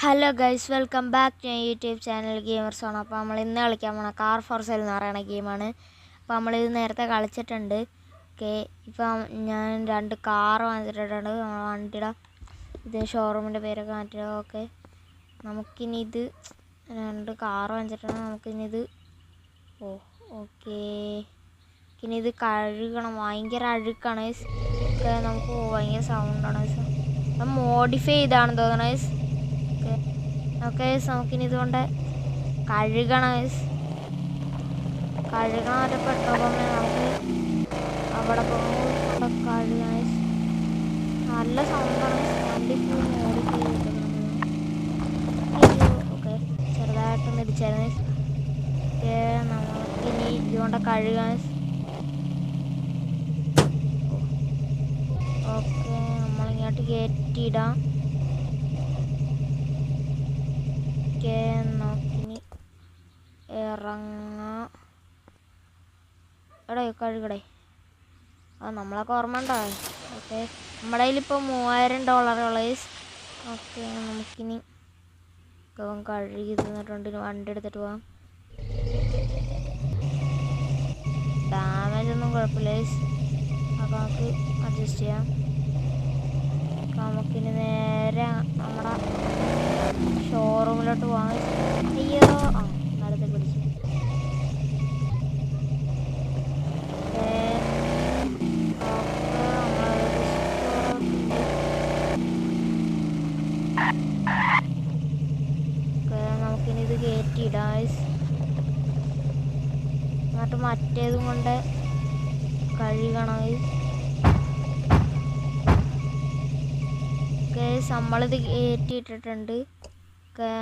Hello guys welcome back to YouTube channel gamers ആണ് അപ്പോൾ നമ്മൾ ഇന്ന് കളിക്കാൻ പോണ കാർ ഫോർ സെൽ എന്ന് പറയുന്ന ഗെയിമാണ് അപ്പോൾ നമ്മളിത് നേരത്തെ കളിച്ചിട്ടുണ്ട്. ഓക്കെ ഇപ്പം ഞാൻ രണ്ട് കാർ വാങ്ങിച്ചിട്ടുണ്ട്. നമ്മളെ വണ്ടിയുടെ ഇത് ഷോറൂമിന്റെ പേരൊക്കെ മാറ്റിയത് ഓക്കെ നമുക്കിനി ഇത് രണ്ട് കാർ വാങ്ങിച്ചിട്ടുണ്ട്. നമുക്കിനി ഇത് ഓ ഓക്കെ ഇനി ഇത് കഴുകണം. ഭയങ്കര അഴുക്കാണ് നമുക്ക് ഭയങ്കര സൗണ്ടാണ് മോഡിഫൈ ചെയ്താണെന്ന് തോന്നണേ ഓക്കെ. ഓക്കെ നമുക്കിനി ഇതുകൊണ്ട് കഴുകണം. കഴുകണം ഒരു പെട്രോൾ പമ്പിൽ നമുക്ക് അവിടെ പോകുമ്പോൾ കഴുകണം. നല്ല സൗണ്ടാണ് ഓക്കെ ചെറുതായിട്ടൊന്ന് ഇടിച്ചായിരുന്നു നമുക്കിനി ഇതുകൊണ്ട് കഴുകാൻ ഓക്കെ നമ്മളിങ്ങോട്ട് കയറ്റിയിടാം ഓക്കെ നോക്കിനി ഇറങ്ങാം എടേ കഴുകടേ ആ നമ്മളൊക്കെ ഓർമ്മ ഉണ്ടോ? ഓക്കെ. നമ്മുടെ കയ്യിലിപ്പോൾ മൂവായിരം ഡോളർ ഉള്ളേസ് ഓക്കെ നമുക്കിനി ഇപ്പം കഴുകി തന്നിട്ടുണ്ട്. വണ്ടി എടുത്തിട്ട് പോവാം. ഡാമേജ് ഒന്നും കുഴപ്പമില്ല. അപ്പോൾ നമുക്ക് അഡ്ജസ്റ്റ് ചെയ്യാം. നമുക്കിനി നേരെ നമ്മുടെ ഷോറൂമിലോട്ട് പോകാൻ അയ്യോ ആ നേരത്തെ പിടിച്ചു നമുക്കിനി ഇത് കയറ്റിയിടാം. എന്നിട്ട് മറ്റേതും കൊണ്ട് കഴുകണം ഗൈസ് നമ്മളിത് കയറ്റിയിട്ടിട്ടുണ്ട്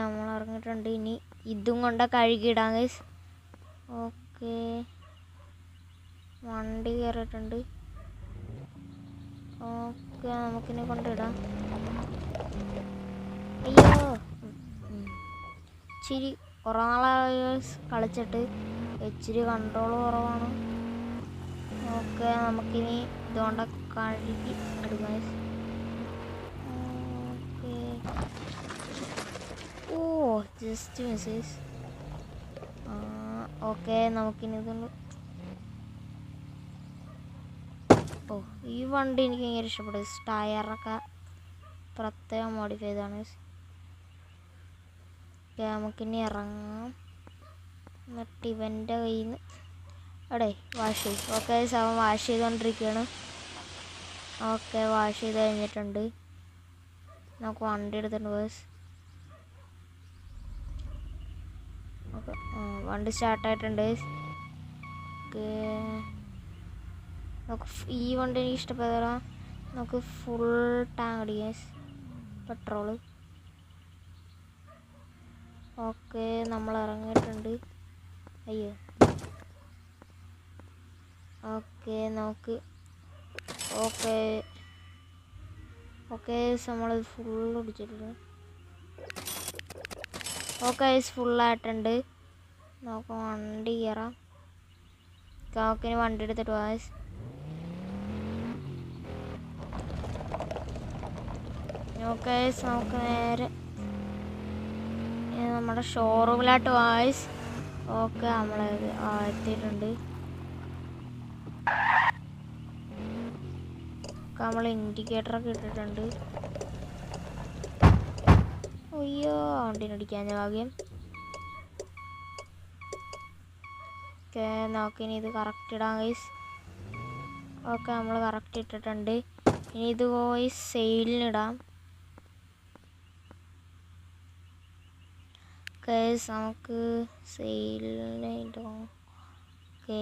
നമ്മൾ ഇറങ്ങിയിട്ടുണ്ട് ഇനി. ഇതും കൊണ്ട് കഴുകിയിടാം ഗൈസ് ഓക്കെ. വണ്ടി കയറിയിട്ടുണ്ട് ഓക്കെ നമുക്കിനി കൊണ്ടിടാം അയ്യോ. ഇച്ചിരി കുറേ നാളായി കളിച്ചിട്ട് ഇച്ചിരി കൺട്രോൾ കുറവാണ്. ഓക്കെ നമുക്കിനി ഇതുകൊണ്ട് കഴുകി എടുക്കാം ഓ ജസ്റ്റ് മെസ്സേജ് ഓക്കെ നമുക്കിനി ഇതുണ്ട്. ഓ ഈ വണ്ടി എനിക്ക് ഭയങ്കര ഇഷ്ടപ്പെടും ടയറൊക്കെ പ്രത്യേകം മോഡിഫൈ ചെയ്താണ് നമുക്കിനി ഇറങ്ങാം. എന്നിട്ട് ഇവന്റെ കയ്യിൽ നിന്ന് അവിടെ വാഷ് ചെയ്യും ഓക്കെ അവൻ വാഷ് ചെയ്തുകൊണ്ടിരിക്കുകയാണ് ഓക്കെ വാഷ് ചെയ്ത് കഴിഞ്ഞിട്ടുണ്ട്. നമുക്ക് വണ്ടി എടുത്തിട്ടുണ്ട് ബസ് വണ്ടി സ്റ്റാർട്ടായിട്ടുണ്ട്. നമുക്ക് ഈ വണ്ടി എനിക്ക് ഇഷ്ടപ്പെട്ട നമുക്ക് ഫുൾ ടാങ്ക് അടിക്കാം പെട്രോൾ ഓക്കെ നമ്മൾ ഇറങ്ങിയിട്ടുണ്ട്. അയ്യോ. ഓക്കെ നമുക്ക് ഓക്കെ. ഓക്കെ നമ്മൾ ഫുൾ അടിച്ചിട്ടുണ്ട്. ഓക്കെ ഫുള്ളായിട്ടുണ്ട് നമുക്ക് വണ്ടി കയറാം കാക്കിന് വണ്ടി എടുത്തിട്ട് വാസ് guys, നമുക്ക് നേരെ നമ്മുടെ ഷോറൂമിലായിട്ട് വായിസ് ഓക്കെ നമ്മളെ എത്തിയിട്ടുണ്ട്. നമ്മൾ ഇൻഡിക്കേറ്ററൊക്കെ ഇട്ടിട്ടുണ്ട്. അയ്യോ വണ്ടിനടിക്കാൻ ഭാഗ്യം. ഓക്കെ നോക്കിനി ഇത് കറക്റ്റ് ഇടാം ഗൈസ് ഓക്കെ നമ്മൾ കറക്റ്റ് ഇട്ടിട്ടുണ്ട്. ഇനി ഇത് പോയി സെയിലിനിടാം ഗൈസ് നമുക്ക് സെയിലിന് ഇടാം ഓക്കേ.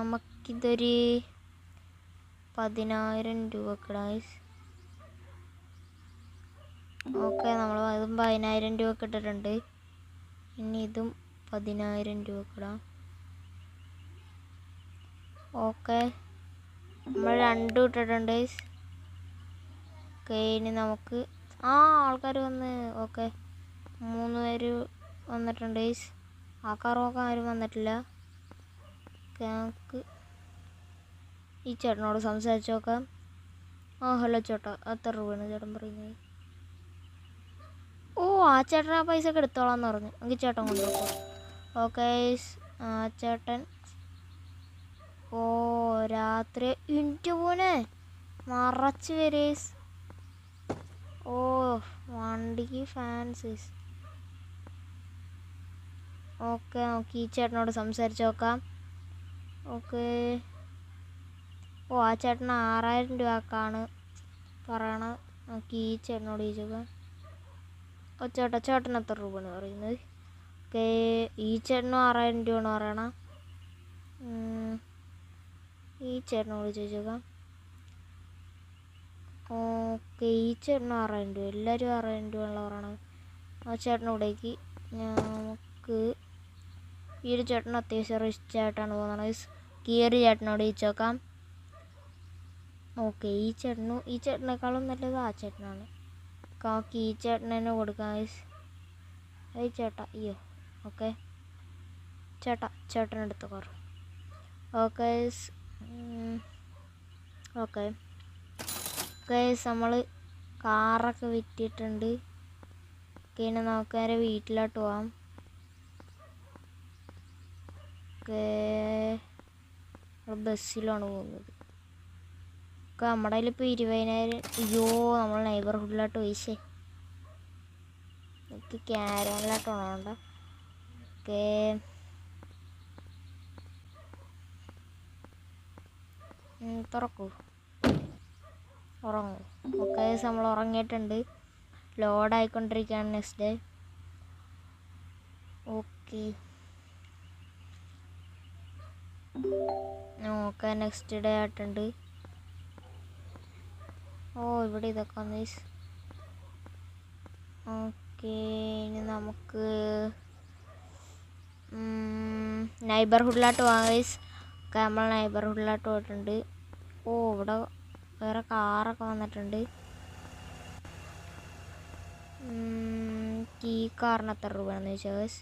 നമുക്കിതൊരു പതിനായിരം രൂപക്ക് ഗൈസ് ഓക്കെ നമ്മൾ അതും പതിനായിരം രൂപക്ക് ഇട്ടിട്ടുണ്ട്. ഇനി ഇതും പതിനായിരം രൂപടാ. ഓക്കെ. നമ്മൾ രണ്ടും ഇട്ടിട്ടുണ്ട്. ഓക്കെ ഇനി നമുക്ക് ആ ആൾക്കാർ വന്ന് ഓക്കെ. മൂന്ന് പേര് വന്നിട്ടുണ്ട്. ആ കാർ ആരും വന്നിട്ടില്ല. ഞങ്ങൾക്ക് ഈ ചേട്ടനോട് സംസാരിച്ചു നോക്കാം. ആ ഹലോ ചേട്ടാ എത്ര രൂപയാണ് ചേട്ടൻ പറയുന്നത്? ഓ ആ ചേട്ടൻ ആ പൈസ ഒക്കെ എടുത്തോളാന്ന് പറഞ്ഞു. എനിക്ക് ചേട്ടൻ കൊണ്ടുപോകും ഓക്കെ ആ ചേട്ടൻ. ഓ രാത്രി. ഇന്റു പോനെ മറച്ച് വരേസ് ഓ വണ്ടിക്ക് ഫാൻസീസ് ഓക്കെ നമുക്ക് ഈ ചേട്ടനോട് സംസാരിച്ച് നോക്കാം. ഓക്കെ. ഓ ആ ചേട്ടൻ ആറായിരം രൂപക്കാണ് പറയണം നമുക്ക് ഈ ചേട്ടനോട് ചോദിച്ചോക്കാം. ചേട്ടാ ചേട്ടൻ എത്ര രൂപയാണ് പറയുന്നത്? ഓക്കേ ഈ ചേട്ടനും ആറായിരം രൂപയാണ് പറയണ? ഈ ചേട്ടനോട് ചോദിച്ചേക്കാം. ഓക്കെ ഈ ചേട്ടനും ആറായിരം രൂപ എല്ലാവരും ആറായിരം രൂപയാണല്ലോ പറയണത് ആ ചേട്ടനോടേക്ക് നമുക്ക് ഈ ഒരു ചേട്ടൻ അത്യാവശ്യം റിച്ച് ആയിട്ടാണ് തോന്നണത് കീറി ചേട്ടനോട് ചോദിച്ചേക്കാം. ഓക്കെ ഈ ചേട്ടനും ഈ ചേട്ടനേക്കാളും നല്ലത് ആ ചേട്ടനാണ്. നമുക്ക് ഈ ചേട്ടന് തന്നെ കൊടുക്കാം. ഏയ് ചേട്ടാ അയ്യോ ഓക്കെ ചേട്ടാ ചേട്ടനെടുത്ത് എടുത്ത് കുറ ഓക്കെ ഓക്കെ ഗൈസ് നമ്മൾ കാറൊക്കെ വിറ്റിട്ടുണ്ട്. പിന്നെ നമുക്ക് നേരെ വീട്ടിലോട്ട് പോവാം. ഓക്കേ ബസ്സിലാണ് പോകുന്നത്. ഒക്കെ നമ്മുടെ കയ്യിൽ ഇപ്പോൾ ഇരുപതിനായിരം. അയ്യോ നമ്മൾ നൈബർഹുഡിലോട്ട് പോയിച്ചേ എനിക്ക് ക്യാരനിലോട്ട് വേണ്ട. ഓക്കെ തുറക്കൂ. ഉറങ്ങൂ. ഒക്കെ നമ്മൾ ഉറങ്ങിയിട്ടുണ്ട്. ലോഡായിക്കൊണ്ടിരിക്കുകയാണ് next day okay okay next day ആയിട്ടുണ്ട്. ഓ ഇവിടെ ഇതൊക്കെ നൈസ് ഓക്കെ ഇനി നമുക്ക് നൈബർഹുഡിലോട്ട് ഗൈസ് ഒക്കെ നമ്മൾ നൈബർഹുഡിലോട്ട് പോയിട്ടുണ്ട്. ഓ ഇവിടെ വേറെ കാറൊക്കെ വന്നിട്ടുണ്ട്. ഈ കാറിന് എത്ര രൂപയാണെന്ന് ചോദിച്ചാൽ ഗൈസ്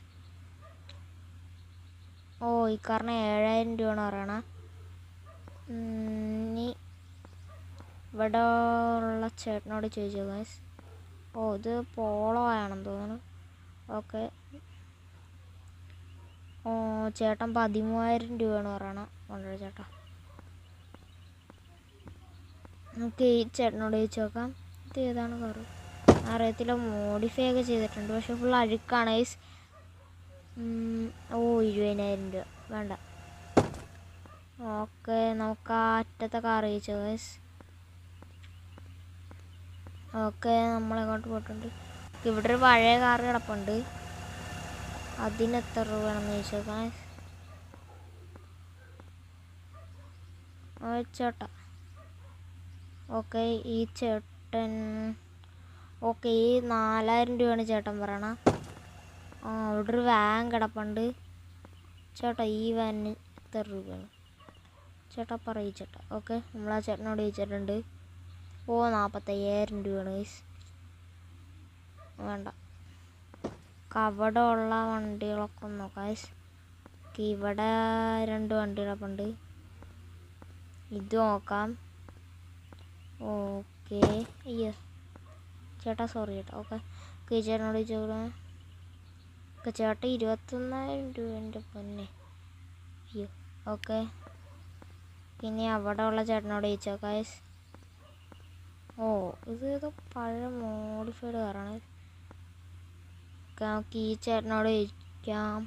ഓ ഈ കാറിന് ഏഴായിരം രൂപയാണ് പറയണ. ഇനി ഇവിടെ ഉള്ള ചേട്ടനോട് ചോദിച്ചു ഗൈസ് ഓ ഇത് പോളോ ആണെന്ന് തോന്നുന്നു. ഓക്കെ ഓ ചേട്ടൻ പതിമൂവായിരം രൂപയാണ് പറയണ കൊണ്ടുവരാ ചേട്ടാ. നമുക്ക് ഈ ചേട്ടനോട് ചോദിച്ചു നോക്കാം. ഇത് ഏതാണ് കാറ് അറിയത്തില്ല മോഡിഫൈ ഒക്കെ ചെയ്തിട്ടുണ്ട്. പക്ഷെ ഫുൾ അഴുക്കാണ് ഗൈസ് ഓ ഇരുപതിനായിരം രൂപ. വേണ്ട. ഓക്കെ നമുക്ക് ആ അറ്റത്തെ കാർ ചോദിച്ചു ഗൈസ് ഓക്കെ നമ്മളെങ്ങോട്ട് പോയിട്ടുണ്ട്. ഇവിടെ ഒരു പഴയ കാർ കിടപ്പുണ്ട്. അതിന് എത്ര രൂപ വേണമെന്ന് ചോദിച്ചോക്കാം ചേട്ടാ. ഓക്കെ ഈ ചേട്ടൻ ഓക്കെ ഈ നാലായിരം രൂപയാണ് ചേട്ടൻ പറയണ. ആ ഇവിടെ ഒരു വാൻ കിടപ്പുണ്ട്. ചേട്ടാ ഈ വാനിന് എത്ര രൂപയാണ്. ചേട്ടാ പറയൂ ചേട്ടാ. ഓക്കെ നമ്മൾ ആ ചേട്ടനോട് ചോദിച്ചിട്ടുണ്ട്. ഓ നാൽപ്പത്തയ്യായിരം രൂപയാണ് ഗൈസ് വേണ്ട. കവടമുള്ള വണ്ടികളൊക്കെ ഒന്ന് നോക്കാം ഇവിടെ രണ്ട് വണ്ടികളൊക്കെ ഉണ്ട്. ഇത് നോക്കാം. ഓക്കെ. അയ്യോ. ചേട്ടാ സോറി ചേട്ടാ. ഓക്കെ. ഓക്കെ ചേട്ടനോട് ഓക്കെ ചേട്ടാ ഇരുപത്തൊന്നായിരം രൂപ എന്റെ പൊന്നെ. അയ്യോ. ഓക്കെ. പിന്നെ അവിടെ ഉള്ള ചേട്ടനോട് ചോദിച്ചോ ഗൈസ് ഓ ഇത് ഏതോ പഴയ മോഡിഫൈഡ് കാറാണ് നമുക്ക് ഈ ചേട്ടനോട് ചോദിക്കാം.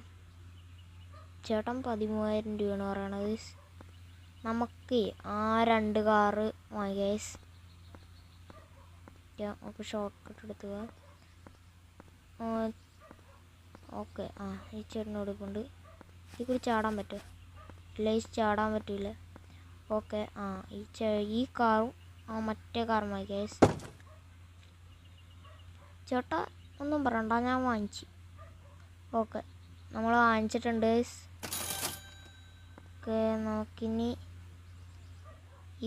ചേട്ടൻ പതിമൂവായിരം രൂപയാണ് പറയണത് നമുക്ക് ആ രണ്ട് car guys okay short cut എടുത്തുക okay ആ ഈ ചേട്ടനോട് കൊണ്ട് ഈ കൂടി ചാടാൻ പറ്റുമോ? ഇല്ല ഈ ചാടാൻ പറ്റില്ല ഓക്കെ ആ ഈ ഈ കാറും ആ മറ്റേ കാറും കേസ് ചേട്ടാ ഒന്നും പറയണ്ട ഞാൻ വാങ്ങിച്ചു. ഓക്കെ നമ്മൾ വാങ്ങിച്ചിട്ടുണ്ട് ഗൈസ് ഓക്കെ നോക്കിനി.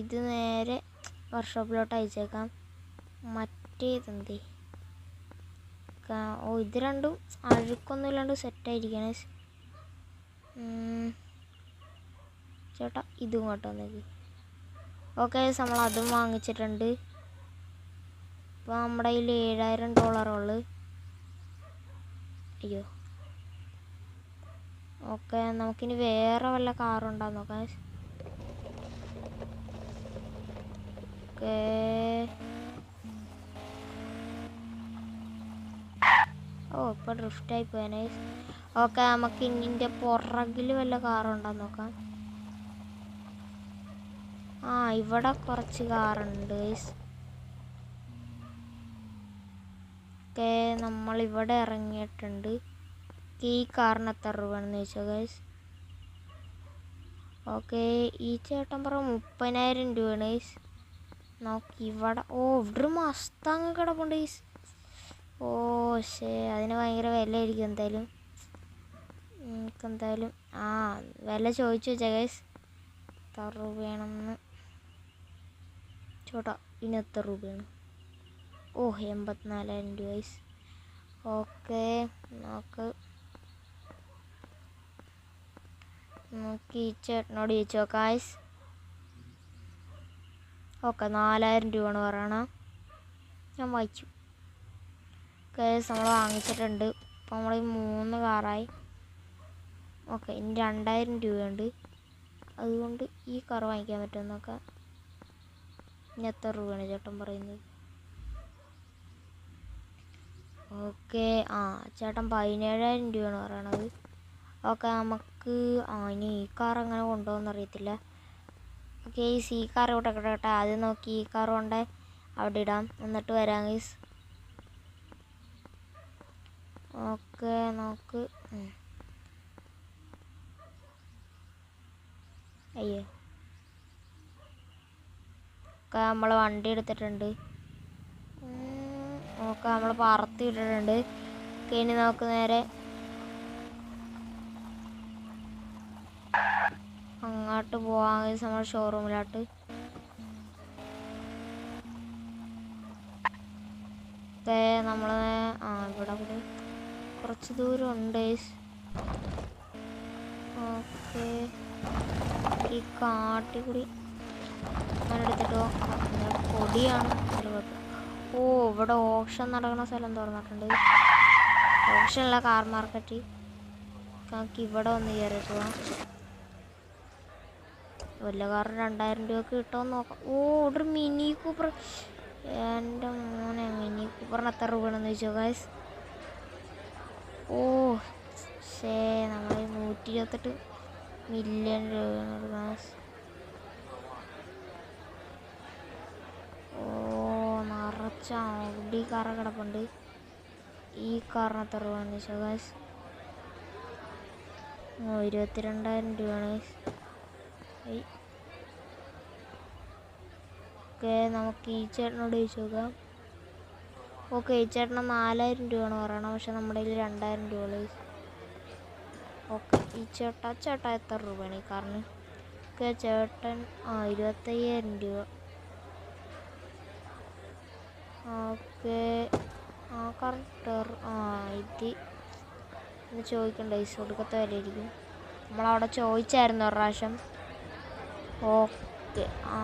ഇത് നേരെ വർക്ക്ഷോപ്പിലോട്ട് അയച്ചേക്കാം. മറ്റേതെന്തേ ഓ ഇത് രണ്ടും അഴുക്കൊന്നും ഇല്ലാണ്ട് സെറ്റായിരിക്കണം ചേട്ടാ ഇതും കേട്ടോ വന്നേക്ക്. ഓക്കെ നമ്മൾ അതും വാങ്ങിച്ചിട്ടുണ്ട്. അപ്പോൾ നമ്മുടെ കയ്യിൽ ഏഴായിരം ഡോളറുള്ളു അയ്യോ. ഓക്കെ നമുക്കിനി വേറെ വല്ല കാറുണ്ടോ നോക്കാം. ഓക്കെ. ഓ ഇപ്പോൾ ഡ്രിഫ്റ്റായി പോയാനേ ഓക്കെ നമുക്ക് ഇതിന്റെ പുറകിൽ വല്ല കാറുണ്ടോ നോക്കാം. ആ ഇവിടെ കുറച്ച് കാറുണ്ട് ഓക്കെ നമ്മൾ ഇവിടെ ഇറങ്ങിയിട്ടുണ്ട്. ഈ കാറിന് എത്ര രൂപയാണെന്ന് ചോദിച്ചോ ഗൈസ് ഓക്കെ ഈ ചേട്ടൻ പറ മുപ്പതിനായിരം രൂപയാണ് ഗൈസ് നോക്കി ഇവിടെ ഓ ഇവിടെ മസ്താങ്ങ് മസ്താങ് കിടപ്പുണ്ട് ഗൈസ് ഓ ശേ അതിന് ഭയങ്കര വിലയായിരിക്കും എന്തായാലും. നമുക്ക് എന്തായാലും ആ വില ചോദിച്ചു വെച്ചാൽ ഗൈസ് എത്ര രൂപയാണെന്ന്. ചോട്ടാ. ഇനി എത്ര രൂപയാണ്? ഓ എൺപത്തിനാലായിരം രൂപ വയസ്സ് ഓക്കെ നമുക്ക് ഈ ചേട്ടനോട് ചോദിച്ചു നോക്കാം ഗൈസ് ഓക്കെ നാലായിരം രൂപയാണ് പറയണ. ഞാൻ വായിച്ചു. കേസ് നമ്മൾ വാങ്ങിച്ചിട്ടുണ്ട്. അപ്പോൾ നമ്മൾ ഈ മൂന്ന് കാറായി. ഓക്കെ ഇനി രണ്ടായിരം രൂപയുണ്ട്. അതുകൊണ്ട് ഈ കാർ വാങ്ങിക്കാൻ പറ്റുമെന്നൊക്കെ നോക്കാം. ഇനി എത്ര രൂപയാണ് ചേട്ടൻ പറയുന്നത്? ഓക്കെ. ആ ചേട്ടൻ പതിനേഴായിരം രൂപയാണ് പറയണത്. ഓക്കെ നമുക്ക് ആ ഇനി ഈ കാർ എങ്ങനെ കൊണ്ടുപോകുന്ന അറിയത്തില്ല. ഓക്കെ ഈ സി കാർ ഇവിടെ കിടക്കട്ടെ. ആദ്യം നോക്കി ഈ കാർ കൊണ്ട് അവിടെ ഇടാം. എന്നിട്ട് വരാം ഗീസ്. ഓക്കെ നോക്ക്. അയ്യോ. ഒക്കെ നമ്മൾ വണ്ടി എടുത്തിട്ടുണ്ട്. നോക്കാം നമ്മൾ പറത്തി ഇട്ടിട്ടുണ്ട്. ഇനി നമുക്ക് നേരെ അങ്ങോട്ട് പോവാൻ നമ്മൾ ഷോറൂമിലോട്ട് നമ്മൾ ആ ഇവിടെ കൂടി കുറച്ച് ദൂരം ഉണ്ട്. ഓക്കെ. ഈ കാട്ടി കൂടി അങ്ങനെ കൊടിയാണ് പൊടിയാണ്. ഓ ഇവിടെ ഓപ്ഷൻ നടക്കുന്ന സ്ഥലം തുറന്നിട്ടുണ്ട് ഓപ്ഷനുള്ള കാർ മാർക്കറ്റ് നമുക്ക് ഇവിടെ ഒന്ന് കയറി വല്ല കാർ രണ്ടായിരം രൂപയ്ക്ക് കിട്ടുമെന്ന് നോക്കാം. ഓ ഇവിടെ മിനി കൂപ്പർ. എന്റെ മോനെ മിനി കൂപ്പറിന് എത്ര രൂപയാണെന്ന് ചോദിച്ചോ ഗായ്സ് ഓ ശേ നമ്മൾ നൂറ്റി ഇരുപത്തെട്ട് മില്യൺ രൂപയാണ് ഗായ്സ് ഓ നിറച്ച അവിടെ ഈ കാറ കിടപ്പുണ്ട്. ഈ കാറിന് എത്ര ചോദിച്ചോ ഗായ്സ് ഓ ഇരുപത്തിരണ്ടായിരം രൂപയാണ് ഓക്കെ നമുക്ക് ഈ ചേട്ടനോട് ചോദിച്ചു നോക്കാം. ഓക്കെ ഈ ചേട്ടന് നാലായിരം രൂപയാണ് പറയണം പക്ഷെ നമ്മുടെ കയ്യിൽ രണ്ടായിരം രൂപ ഓക്കെ ഈ ചേട്ടാ ചേട്ടാ എത്ര രൂപയാണ് ഈ കാറിന്? ഓക്കെ ചേട്ടൻ ആ ഇരുപത്തയ്യായിരം രൂപ. ഓക്കെ. ആ കറക്റ്റ് ആ ഇത് ഒന്ന് ചോദിക്കണ്ട ഐസ് കൊടുക്കത്തെ വരെയായിരിക്കും നമ്മളവിടെ ചോദിച്ചായിരുന്നു ഒരു പ്രാവശ്യം. ഓക്കെ. ആ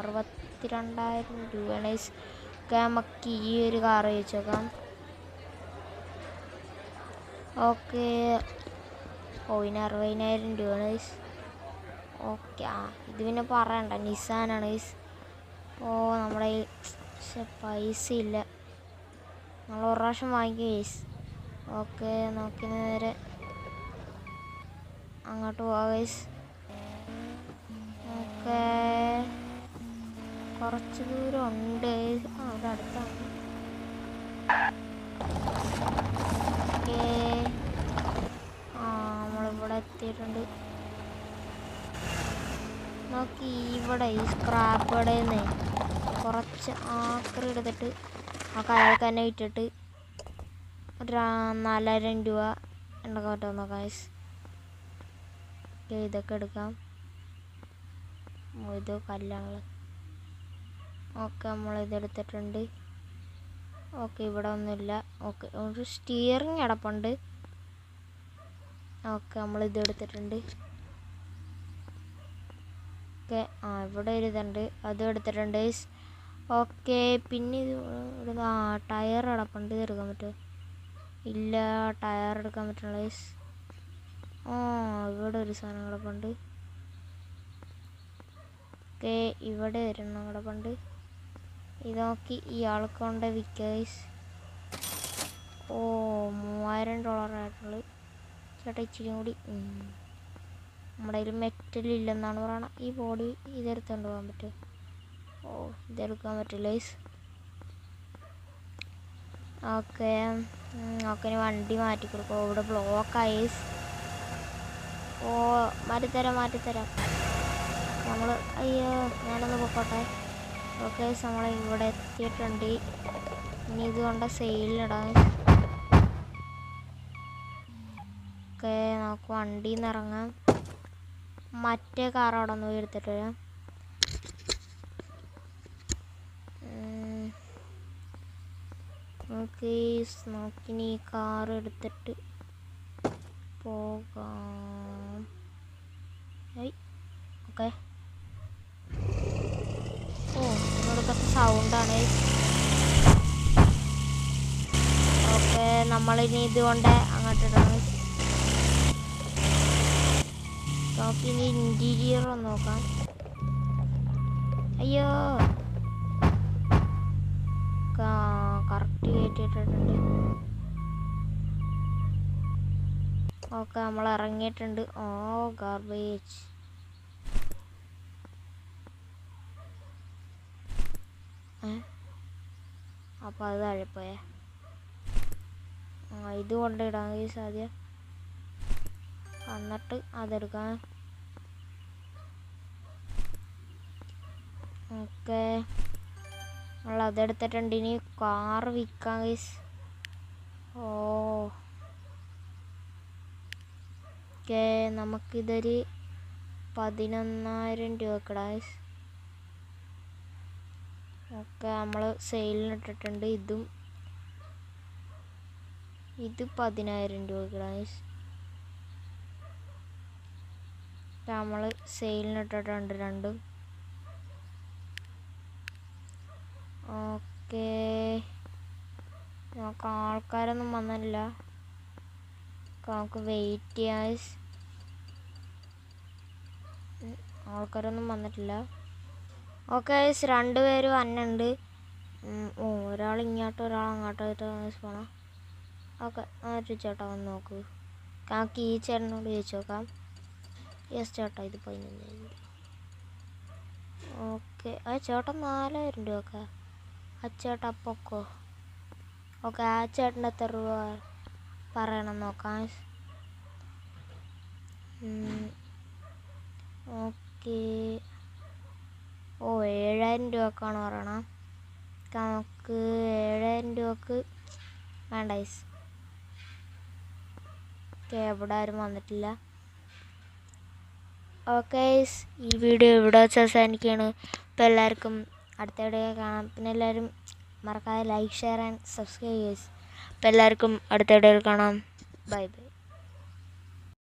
അറുപത്തിരണ്ടായിരം രൂപയാണ്. ഐസ് ഓക്കെ നമുക്ക് ഈ ഒരു കാർ ചോദിച്ചേക്കാം ഓക്കെ. ഓ ഇനി അറുപതിനായിരം രൂപയാണ് ഐസ് ഓക്കെ. ആ ഇത് പിന്നെ പറയണ്ട. നിസാനാണ് ഐസ് ഓ നമ്മുടെ പക്ഷെ പൈസ ഇല്ല നമ്മൾ ഒരു പ്രാവശ്യം വാങ്ങിക്കും ഗൈസ് ഓക്കെ നോക്കി നേരെ അങ്ങോട്ട് പോവാ ഗൈസ് ഓക്കെ. കുറച്ച് ദൂരം ഉണ്ട്. അവിടെ ഇവിടെ അടുത്താണ്. ഓക്കെ. ആ നമ്മളിവിടെ എത്തിയിട്ടുണ്ട്. നോക്കി ഇവിടെ ഈ സ്ക്രാപ്പ് കടയിൽ കുറച്ച് ആക്രി എടുത്തിട്ട് ആ കയർക്ക് തന്നെ വിറ്റിട്ട് ഒരു നാലായിരം രൂപ ഉണ്ടാക്കാൻ പറ്റുമോ ഗൈസ് ഇതൊക്കെ എടുക്കാം. ഇത് കല്ലാണ് ഓക്കെ നമ്മൾ ഇതെടുത്തിട്ടുണ്ട് ഓക്കെ ഇവിടെ ഒന്നുമില്ല. ഓക്കെ ഒരു സ്റ്റിയറിങ് കിടപ്പുണ്ട്. ഓക്കെ നമ്മൾ ഇതെടുത്തിട്ടുണ്ട് ഓക്കെ ആ ഇവിടെ ഒരു ഇതുണ്ട്. അതും എടുത്തിട്ടുണ്ട് ഓക്കെ പിന്നെ ഇത് ആ ടയർ അടപ്പുണ്ട് ഇത് എടുക്കാൻ പറ്റുമോ? ഇല്ല ടയർ എടുക്കാൻ പറ്റില്ല ആ ഇവിടെ ഒരു സാധനം കിടപ്പുണ്ട്. ഓക്കെ ഇവിടെ ഒരെണ്ണം കിടപ്പുണ്ട്. ഇത് നോക്കി ഇയാൾക്ക് കൊണ്ട് ഓ മൂവായിരം ഡോളർ ആയിട്ടുള്ളത് ചേട്ടാ ഇച്ചിരി കൂടി. നമ്മുടെ കയ്യിൽ മെറ്റൽ ഇല്ലെന്നാണ് പറയണത്. ഈ ബോഡി ഇതെടുത്തുകൊണ്ട് പോകാൻ പറ്റുമോ? ഓ ഇതെടുക്കാൻ പറ്റില്ല ഓക്കെ ഓക്കെ വണ്ടി മാറ്റി കൊടുക്കും. ഇവിടെ ബ്ലോക്കായി ഓ മാറ്റിത്തരാം മാറ്റിത്തരാം. നമ്മൾ അയ്യോ ഞാനൊന്ന് പൊക്കോട്ടെ. ഓക്കെ നമ്മൾ ഇവിടെ എത്തിയിട്ടുണ്ട്. ഇനി ഇതുകൊണ്ട് സെയിലിടാം ഓക്കെ നമുക്ക് വണ്ടിയിൽ നിന്ന് ഇറങ്ങാം. മറ്റേ കാർ അവിടെ പോയി എടുത്തിട്ട് വരാം. നമുക്ക് ഈ കാർ എടുത്തിട്ട് പോകാം. ഓക്കെ. ഓ ഇതിനോടൊക്കെ സൗണ്ടാണ് ഓക്കെ നമ്മളിനി ഇതുകൊണ്ട് അങ്ങോട്ട് ഇടണം. നമുക്കിനി ഇന്റീരിയർ ഒന്ന് നോക്കാം. അയ്യോ. കറക്റ്റ് കയറ്റിയിട്ടുണ്ട് ഓക്കെ നമ്മൾ ഇറങ്ങിയിട്ടുണ്ട്. ഓ ഗാർബേജ് ഏ? അപ്പോൾ അത് താഴെപ്പോയേ? ആ ഇത് കൊണ്ടിടാൻ ആദ്യം എന്നിട്ട് അതെടുക്കാൻ ഓക്കെ. നമ്മൾ അതെടുത്തിട്ടുണ്ട്. ഇനി കാർ വിൽക്കാം കേസ് ഓ. ഓക്കെ നമുക്കിതൊരു പതിനൊന്നായിരം രൂപ ഗൈസ് ഒക്കെ നമ്മൾ സെയിലിന് ഇട്ടിട്ടുണ്ട്. ഇതും ഇത് പതിനായിരം രൂപ നമ്മൾ സെയിലിന് ഇട്ടിട്ടുണ്ട് രണ്ടും. ഓക്കെ. നമുക്ക് ആൾക്കാരൊന്നും വന്നില്ല നമുക്ക് വെയിറ്റ് ചെയ്യാൻ ആൾക്കാരൊന്നും വന്നിട്ടില്ല. ഓക്കെ രണ്ടുപേര് ഓ ഒരാൾ ഇങ്ങോട്ടും ഒരാൾ അങ്ങോട്ടായിട്ട് പോണം. ഓക്കെ ഒരു ചേട്ടാ വന്ന് നോക്ക്. നമുക്ക് ഈ ചേട്ടനോട് ചോദിച്ചു നോക്കാം. യെസ് ചേട്ടാ ഇത് പതിനൊന്ന് ഓക്കെ ആ ചേട്ടൻ നാലായിരം രൂപ ഒക്കെ. ആ ചേട്ടാ പൊക്കോ ഓക്കെ ആ ചേട്ടന്റെ എത്ര രൂപ പറയണം നോക്കാം. ഓക്കെ. ഓ ഏഴായിരം രൂപക്കാണ് പറയണം. നമുക്ക് ഏഴായിരം രൂപക്ക് വേണ്ട ഐസ്. ഓക്കെ എവിടെ ആരും വന്നിട്ടില്ല. ഓക്കെ ഈ വീഡിയോ ഇവിടെ വെച്ച് അവസാനിക്കുകയാണ്. അപ്പോൾ എല്ലാവർക്കും അടുത്ത വീഡിയോ കാണാം. പിന്നെ എല്ലാവരും മറക്കാതെ ലൈക്ക് ഷെയർ ആൻഡ് സബ്സ്ക്രൈബ് ചെയ്യുക അപ്പോൾ എല്ലാവർക്കും അടുത്ത വീഡിയോയിൽ കാണാം. Bye bye